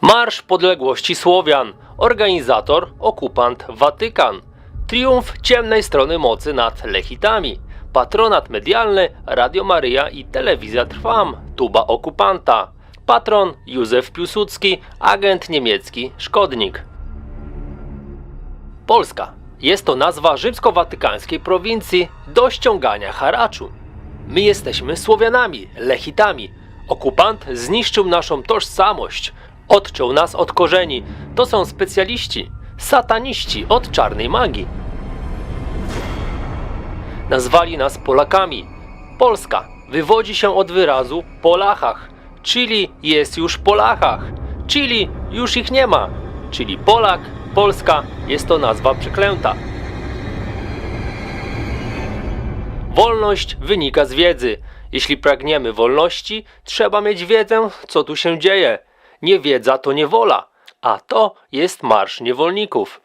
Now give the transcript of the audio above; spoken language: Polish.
Marsz Podległości Słowian. Organizator okupant Watykan. Triumf ciemnej strony mocy nad Lechitami. Patronat medialny Radio Maryja i Telewizja Trwam. Tuba okupanta. Patron Józef Piłsudski, agent niemiecki, szkodnik. Polska. Jest to nazwa rzymsko-watykańskiej prowincji do ściągania haraczu. My jesteśmy Słowianami, Lechitami. Okupant zniszczył naszą tożsamość, odciął nas od korzeni. To są specjaliści, sataniści od czarnej magii. Nazwali nas Polakami. Polska wywodzi się od wyrazu Polachach, czyli jest już Polachach, czyli już ich nie ma, czyli Polak, Polska jest to nazwa przeklęta. Wolność wynika z wiedzy. Jeśli pragniemy wolności, trzeba mieć wiedzę, co tu się dzieje. Niewiedza to niewola, a to jest marsz niewolników.